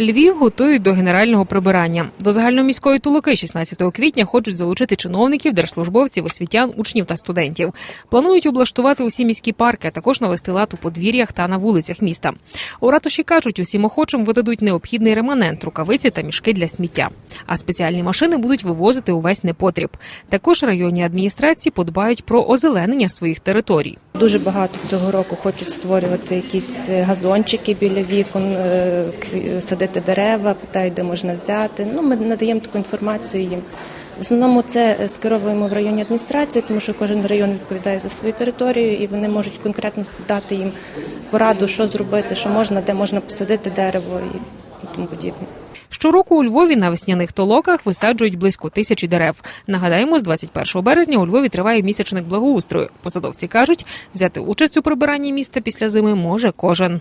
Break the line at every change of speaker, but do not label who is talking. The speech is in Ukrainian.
Львів готують до генерального прибирання. До загальноміської тулоки 16 квітня хочуть залучити чиновників, держслужбовців, освітян, учнів та студентів. Планують облаштувати усі міські парки, а також навести лад у подвір'ях та на вулицях міста. У ратуші кажуть, усім охочим видадуть необхідний реманент, рукавиці та мішки для сміття. А спеціальні машини будуть вивозити увесь непотріб. Також районні адміністрації подбають про озеленення своїх територій.
Дуже багато цього року хочуть створювати якісь е, газончики біля вікон, е, садити дерева, питають, де можна взяти. Ну, ми надаємо таку інформацію їм. В основному це е, скеровуємо в районні адміністрації, тому що кожен район відповідає за свою територію, і вони можуть конкретно дати їм пораду, що зробити, що можна, де можна посадити дерево і тому подібне.
Щороку у Львові на весняних толоках висаджують близько тисячі дерев. Нагадаємо, з 21 березня у Львові триває місячник благоустрою. Посадовці кажуть, взяти участь у прибиранні міста після зими може кожен.